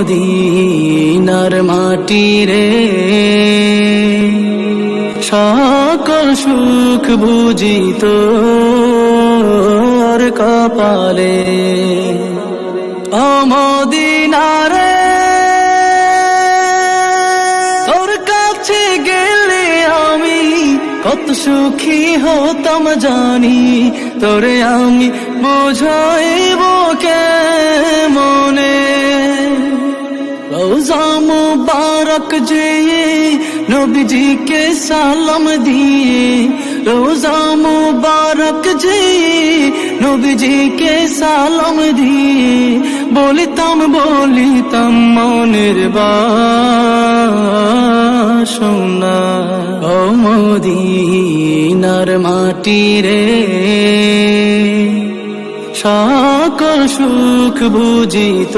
মদিনার মাটি রে। সকল সুখ বুঝিত কপালে। অমদিনারে তোর কাছে গেলে আমি কত সুখী হতাম জানি। তোরে আমি বোঝাইব রোজা মুবারক যে নবীজিকে সালাম দিয়ে রোজা মুবারক যে নবীজিকে সালাম দিয়ে বলিতাম বলিতাম মনের বাসনা ও মদিনার মাটি রে সকল সুখ বুঝিত